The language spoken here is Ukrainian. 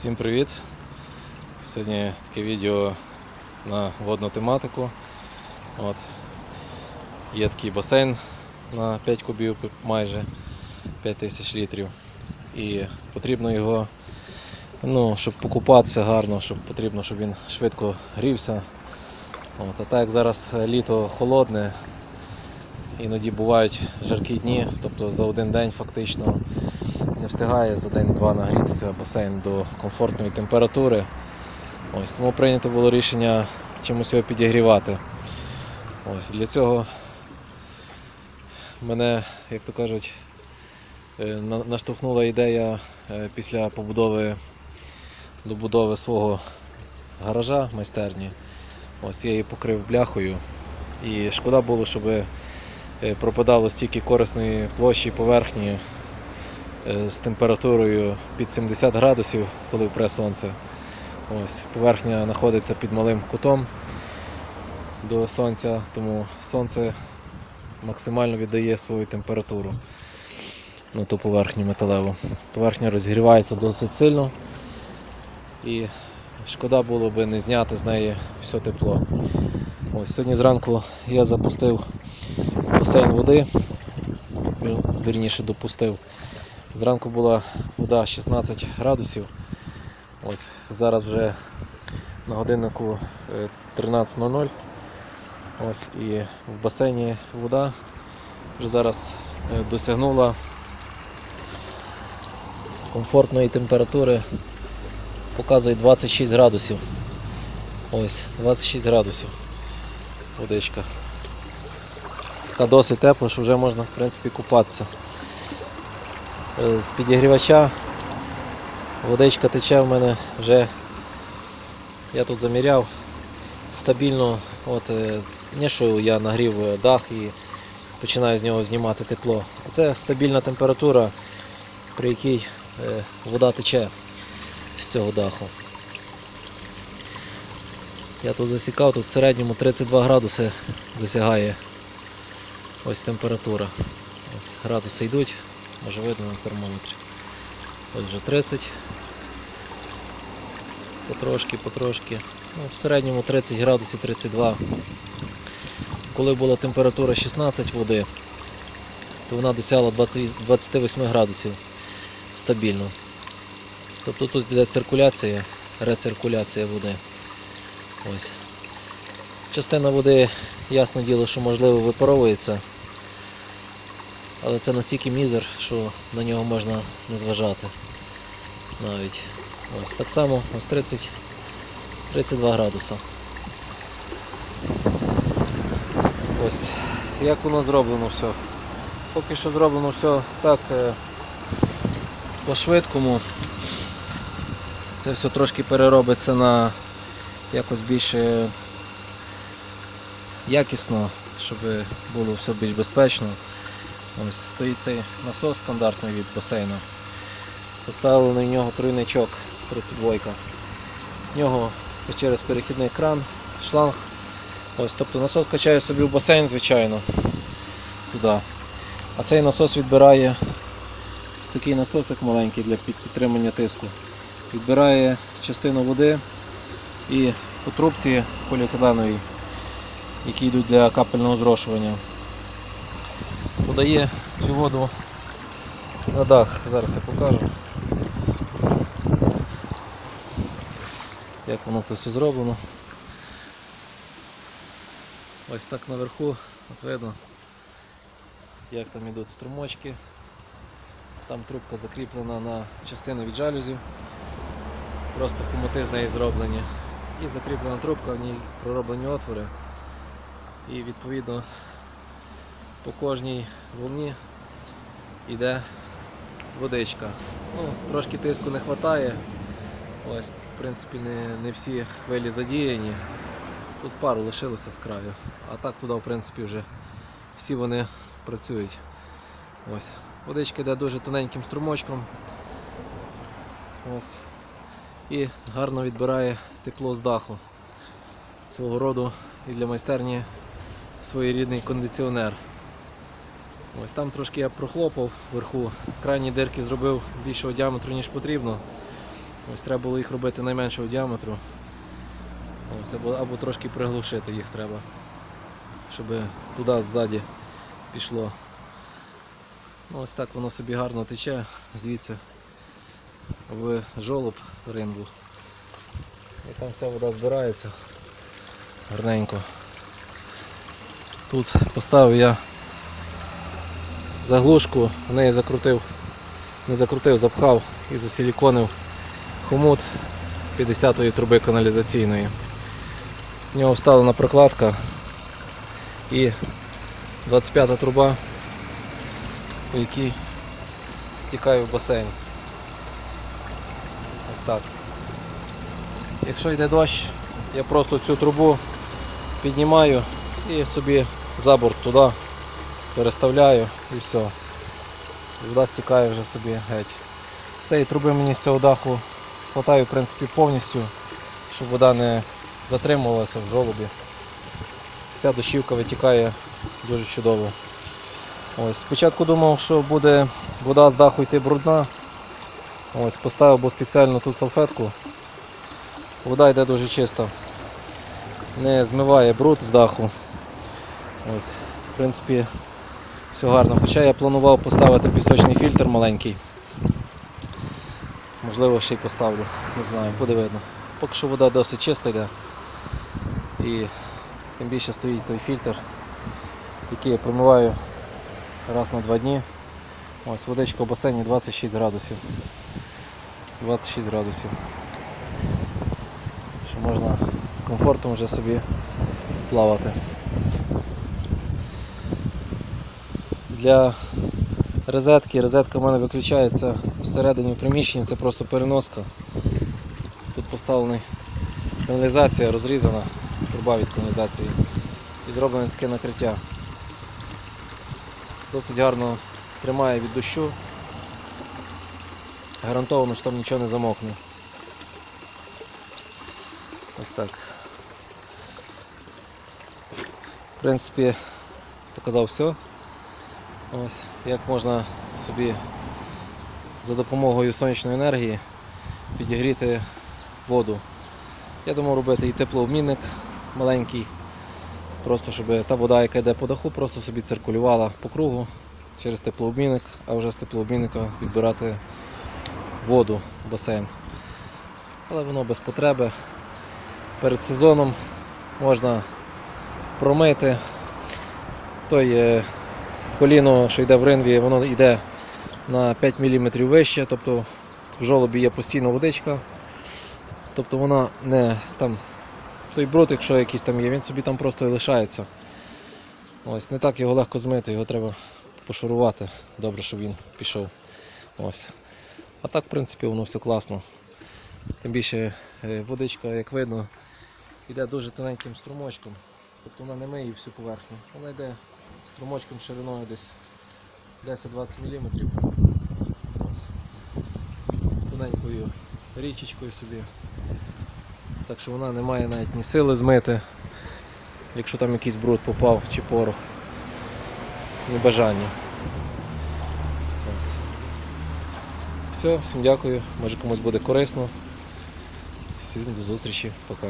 Всім привіт! Сьогодні таке відео на водну тематику. От. Є такий басейн на 5 кубів майже 5 тисяч літрів. І потрібно його, ну, щоб покупатися гарно, щоб потрібно, щоб він швидко грівся. От. А так як зараз літо холодне, іноді бувають жаркі дні, тобто за один день фактично встигає за день-два нагрітися басейн до комфортної температури. Ось, тому прийнято було рішення чимось його підігрівати. Ось, для цього мене, як то кажуть, е, наштовхнула ідея е, після побудови добудови свого гаража майстерні. Ось я її покрив бляхою. І шкода було, щоб е, пропадало стільки корисної площі поверхні з температурою під 70 градусів, коли впре сонце. Ось, поверхня знаходиться під малим кутом до сонця, тому сонце максимально віддає свою температуру на ту поверхню металеву. Поверхня розгрівається досить сильно і шкода було би не зняти з неї все тепло. Ось сьогодні зранку я запустив басейн води, вір- вірніше допустив. Зранку була вода 16 градусів. Ось зараз вже на годиннику е, 13.00. Ось і в басейні вода вже зараз е, досягнула комфортної температури. Показує 26 градусів. Ось, 26 градусів. Водичка. Така досить тепла, що вже можна в принципі купатися. Е, з підігрівача. Водичка тече в мене вже, я тут заміряв, стабільно, от, не що я нагрів е, дах і починаю з нього знімати тепло. Це стабільна температура, при якій е, вода тече з цього даху. Я тут засікав, тут в середньому 32 градуси досягає ось температура. Ось градуси йдуть, може видно на термометрі. Ось вже 30. Потрошки, потрошки. Ну, в середньому 30 градусів 32. Коли була температура 16 води, то вона досягла 20 28 градусів стабільно. Тобто тут йде циркуляція, рециркуляція води. Ось. Частина води, ясно діло, що можливо випаровується, але це настільки мізер, що на нього можна не зважати навіть. Ось так само ось 30, 32 градуса. Ось як воно зроблено все. Поки що зроблено все так е, по-швидкому. Це все трошки переробиться на якось більше якісно, щоб було все більш безпечно. Ось стоїть цей насос стандартний від басейну. Поставили на нього тройничок 32. В нього через перехідний кран, шланг. Ось, тобто насос качає собі в басейн, звичайно, туди. А цей насос відбирає ось такий насосик маленький для підтримання тиску. Відбирає частину води і по трубці поліетиленовій, які йдуть для капельного зрошування. Подає цю воду на дах. Зараз я покажу. Як воно це все зроблено. Ось так наверху, от видно, як там йдуть струмочки. Там трубка закріплена на частину від жалюзів. Просто хомути з неї зроблені. І закріплена трубка, в ній пророблені отвори. І відповідно по кожній волні йде водичка. Ну, трошки тиску не вистачає. Ось, в принципі, не, не всі хвилі задіяні. Тут пару лишилося з краю. А так туди, в принципі, вже всі вони працюють. Ось. Водичка йде дуже тоненьким струмочком. Ось. І гарно відбирає тепло з даху. Цього роду і для майстерні своєрідний кондиціонер. Ось там трошки я прохлопав вверху, крайні дирки зробив більшого діаметру, ніж потрібно. Ось треба було їх робити найменшого діаметру. Ось, або, або трошки приглушити їх треба, щоб туди ззаді пішло. Ну, ось так воно собі гарно тече звідси в жолоб ринву. І там вся вода збирається гарненько. Тут поставив я заглушку, в неї закрутив, не закрутив, запхав і засиліконив хомут 50-ї труби каналізаційної. В нього вставлена прокладка і 25-та труба, по якій стікає в басейн. Ось так. Якщо йде дощ, я просто цю трубу піднімаю і собі за борт туди переставляю і все. Вода стікає вже собі геть. Цієї труби мені з цього даху хватає в принципі повністю, щоб вода не затримувалася в жолобі. Вся дощівка витікає дуже чудово. Ось, спочатку думав, що буде вода з даху йти брудна. Ось, поставив був спеціально тут салфетку. Вода йде дуже чиста. Не змиває бруд з даху. Ось, в принципі, все гарно. Хоча я планував поставити пісочний фільтр маленький. Можливо, ще й поставлю, не знаю, буде видно. Поки що вода досить чиста йде. І тим більше стоїть той фільтр, який я промиваю раз на два дні. Ось водичка в басейні 26 градусів. 26 градусів. Що можна з комфортом вже собі плавати. Для розетки, розетка в мене виключається всередині в приміщенні, це просто переноска. Тут поставлена каналізація розрізана, труба від каналізації і зроблене таке накриття. Досить гарно тримає від дощу. Гарантовано, що там нічого не замокне. Ось так. В принципі, показав все. Ось як можна собі за допомогою сонячної енергії підігріти воду. Я думав робити і теплообмінник маленький, просто щоб та вода, яка йде по даху, просто собі циркулювала по кругу через теплообмінник, а вже з теплообмінника відбирати воду в басейн. Але воно без потреби. Перед сезоном можна промити. Той е, коліно, що йде в ринві, воно йде на 5 мм вище, тобто в жолобі є постійна водичка. Тобто вона не там, той бруд, якщо якийсь там є, він собі там просто і лишається. Ось, не так його легко змити, його треба пошурувати. Добре, щоб він пішов. Ось. А так, в принципі, воно все класно. Тим більше е, водичка, як видно, йде дуже тоненьким струмочком. Тобто вона не миє всю поверхню. Вона йде струмочком шириною десь 10-20 мм. Тоненькою річечкою собі. Так що вона не має навіть ні сили змити, якщо там якийсь бруд попав чи порох, ні бажання. Все, всім дякую. Може комусь буде корисно. Всім до зустрічі, пока.